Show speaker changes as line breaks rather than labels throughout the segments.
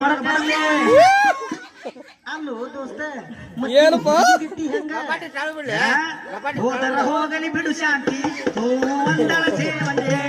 ಅಲ್ಲೋ ದೋಸ್ತ ಹೋಗಲಿ ಬಿಡು ಶಾಂತಿ. ಸೇವಂತೆ.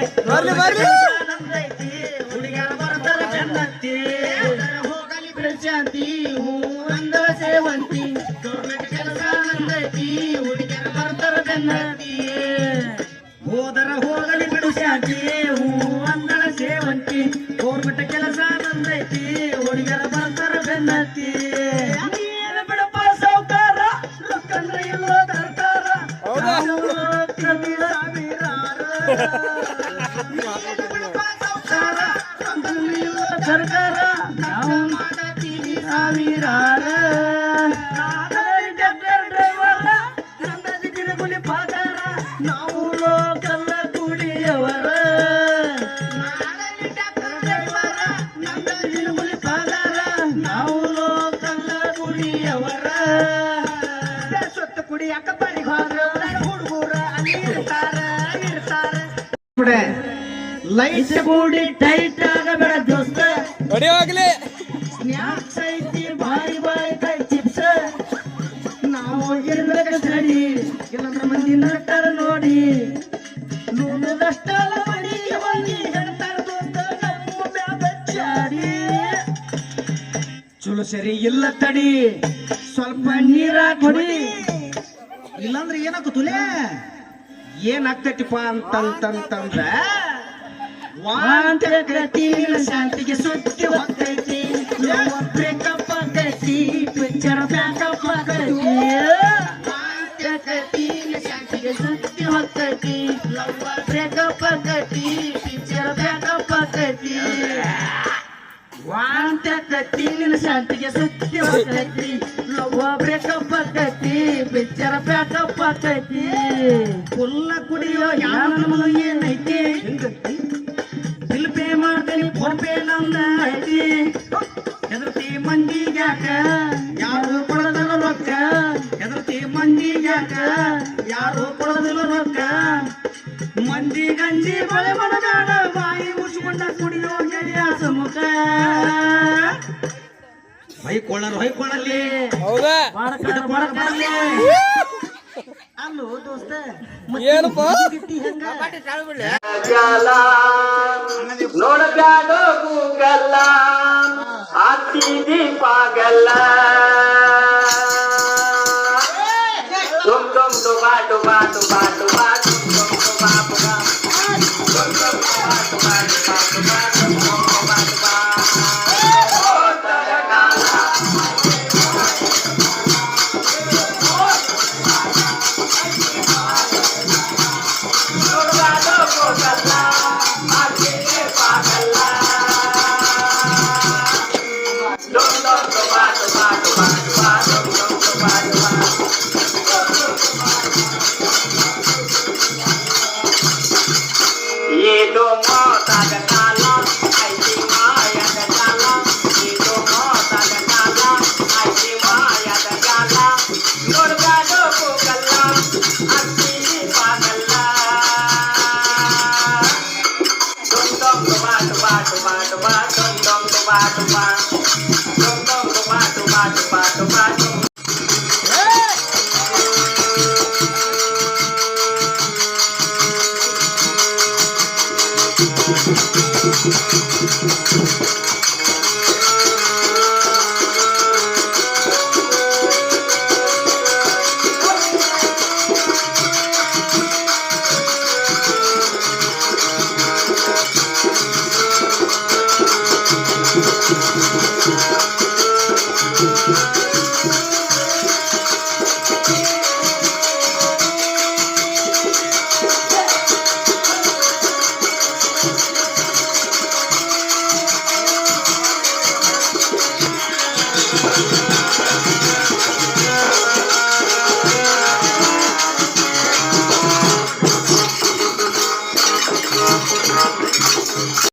ಸರ್ಕಾರ ನಾವು ಮಾಡತೀವಿ ಸಾವಿರಾರು. ನಾನೇ ಡಾಕ್ಟರ್ ಡ್ರೈವರ, ನನ್ನದು ದಿನಗೂಲಿ ಪಗಾರ, ನಾವು ಲೋಕಲ್ ಕೂಲಿಯವರ. ಕುಡಿ ಅಕ್ಕಪಡಿ ಹೋದ್ರ ಹುಡುಗರ ಅಲ್ಲಿ ಇರ್ತಾರ ಇರ್ತಾರ. ಲೈಟ್ ಕೂಡಿ ಟೈಟ್ ಆಗಬೇಡ ದೋಸ್ತ.
ಹೊಡಿ ಹೋಗ್ಲಿ.
ಐತಿ ಬಾರಿ ಬಾರಿ ಕೈ ಚಿಪ್ಸ್ ನಾವು ಇರ್ಬೇಕು ಸರಿ. ಇಲ್ಲಂದ್ರ ಮಂದಿ ನಟ್ಟಾರ ನೋಡಿ. ನೋಡದಷ್ಟಲ್ಲ ಮಡಿ ಮಂದಿ ಹೇಳ್ತಾರ ದೋಸ್ತ ನಮ್ಮ ಮ್ಯಾಗ ಚಾಡಿ. ಚಲೋ ಸರಿ ಇಲ್ಲ ತಡಿ. ಸ್ವಲ್ಪ ನೀರ ಕೊಡಿ. ಇಲ್ಲಾಂದ್ರೆ ಏನಾಗುತ್ತಲೇ ಏನಾಗ್ತೈತಿಪ್ಪ ಅಂತಂತಂತಂದ್ರ ವಾಂತಗತಿನ ಶಾಂತಿಗೆ ಸುತ್ತಿ ಹೋಗ್ತೈತಿ ಬ್ರೇಕಪ್ ಆಗೈತಿ ಪಿಕ್ಚರ್ ಬ್ಯಾಕಪ್ ಆಗೈತಿ. ಶಾಂತಿಗೆ ಸುತ್ತಿ ಹೋಗ್ತೈತಿ ಬ್ರೇಕಪ್ ಆಗೈತಿ ಪಿಕ್ಚರ್ ಬ್ಯಾಕಪ್ ಆಗೈತಿ. ವಾಂತಗತಿನ ಶಾಂತಿಗೆ ಸುತ್ತಿ ಹೋಗ್ತೈತಿ ಲವ್ ಬ್ರೇಕಪ್ ಆಗೈತಿ ಪಿಕ್ಚರ್ ಬ್ಯಾಕಪ್ ಆಗೈತಿ ಫುಲ್ಲ ಕುಡಿಯೋ ಯಾವ ನಮಗ ಏನೈತಿ ಬಿಲ್ ಪೇ ಮಾಡ್ತೀನಿ ಫೋನ್ ಪೇ ನಂದ ಐತಿ ಹೆದರ್ತಿ ಮಂದಿ ಯಾಕ ಯಾರು ಕೊಡೋದಿಲ್ಲ ರೊಕ್ಕ ಹೆದರ್ತಿ ಮಂದಿ ಯಾಕ ಯಾರು ಕೊಡೋದಿಲ್ಲ ರೊಕ್ಕ ಮಂದಿ ಗಂಜಿ ಬಳೆ ಮಾಡಬೇಡ ಬಾಯಿ ಮುಚ್ಕೊಂಡ ಕುಡಿಯೋ ಸುಮುಖ ಹೊಯ್ಕೊಳ್ಳರು ಹೊಯ್ಕೊಳ್ಳಲಿ.
ಹೌದಾ?
ಮಾಡಕ ಮಾಡಕಲ್ಲಿ ಅಲ್ಲೋ ದೋಸ್ತ
ಏನಪ್ಪ?
ನೋಡಬ್ಯಾಡೋ ಗೂಗಲ್ಲ ಹಾಕ್ತಿದಿ ಪಾಗಲ್ಲ ಡುಮ್ ಡುಮ್ ಡುಬಾ ಡುಬಾ ಡುಬಾ. บายสบายสบายสบายสบาย ទៅបាទៅបាទៅដល់ទៅបាទៅបាទៅដល់ទៅបាទៅបាទៅបាទៅបាទៅបា Thank you.